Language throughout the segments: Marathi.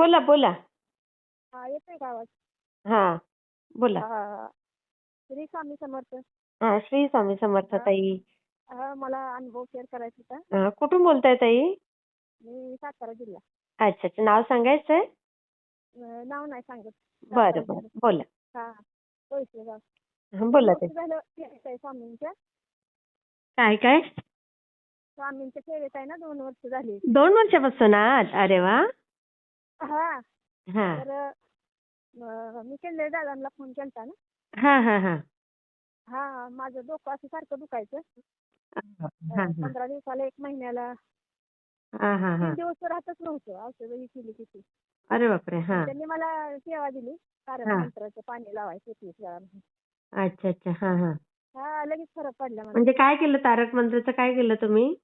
बोला बोला. हा येतोय का आवाज? हा बोला. हा श्री स्वामी समर्थ. हा श्री स्वामी समर्थ हा. ताई. हा मला अनुभव शेअर करायचा होता. हा, कुठून बोलताय ताई? मी सातारा जिल्हा अच्छा अच्छा. नाव सांगायचंय? अं, नाव नाही सांगत. बरं बरं. बोला. हा हा, बोला ताई. झालं सेवेत आहे स्वामींच्या? काय काय? स्वामींच्या सेवेत आहे ना दोन वर्ष झाली. दोन वर्षापासून आहात अरे वा. हा. हा. तर अं, मी केले दादांना फोन केलता ना. हा हा हा. हा माझं डोकं असं सारखं दुखायचं. हा हा. पंधरा दिवसाला एक महिन्याला. हा हा हा. तीन दिवस राहतच नव्हतं औषधं ही केली किती. अरे बापरे हा. त्यांनी मला सेवा दिली कारण हा. मंत्राचं पाणी लावायचं एकवीस वेळा अच्छा अच्छा. हा हा. हा लगेच फरक पडला मला. म्हणजे काय केलं तारक मंत्राचं काय केलं तुम्ही?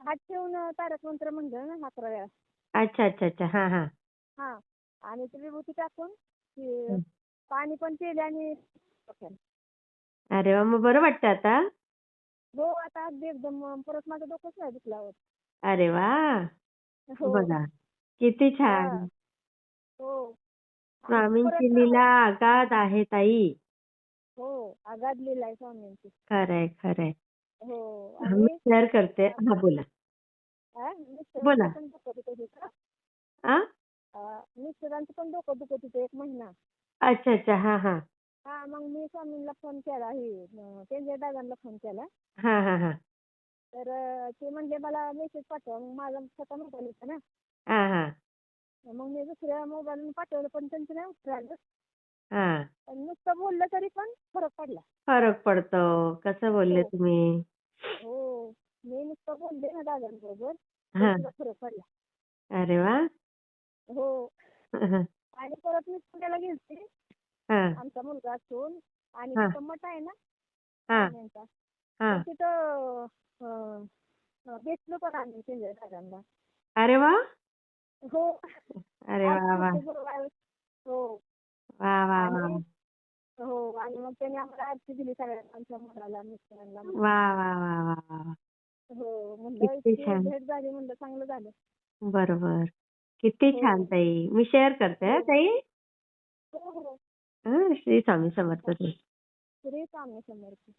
हात ठेवून तारक मंत्र म्हणलं ना अकरा वेळा. अच्छा अच्छा अच्छा. हा हा. हा. आणि ती विभूती टाकून ती. पाणी पण केले आणि अरे वा मग बरं वाटतं आता? हो आता अगदी एकदम परत माझं डोकंच नाही दुखला होत अरे वा. हो. बघा किती हा. छान. हो. स्वामींची परत- लीला आगाध आहे ताई. हो लीला आहे स्वामींची. खरंय खरंय. हो मी आणि शेअर करते. हा बोला. बोला. पण दुखत होतं मिस्टरांचं पण डोकं दुखत होतं एक महिना. अच्छा अच्छा. हा हा. हा मग मी स्वामींना फोन केला हे त्यांच्या दादांना फोन केला. हा हा हा. तर अं, ते म्हणले मला मेसेज पाठवा. मग माझा स्वतः मोबाईल होता ना. हा हा. मग मी दुसऱ्या मोबाईलने पाठवलं पण त्यांचं नाही उत्तर आलं हा. पण नुसतं बोललं तरी पण फरक पडला. फरक पडतो. कसं बोलले हो. तुम्ही? हो. मी नुसतं बोलले ना दादांबरोबर हा. फरक पडला. अरे वा. हा. आणि परत मी पुण्याला गेलते. हा. आमचा मुलगा असून आणि. तिथं मठ आहे ना? तिथं भेटलो पण आम्ही दादांना अरे वा! हो. अरे वा. हो. वा हो आणि मग त्यांनी आम्हाला आरती दिली सगळ्यांना आमच्या मुलाला मिस्टरांना वा वा वा वा वा वा. हो म्हणलं. भेट झाली म्हणलं चांगलं झालं. बरोबर. किती. छान ताई मी शेअर करते हा हो. ताई हो हा श्री स्वामी समर्थ ताई श्री स्वामी समर्थ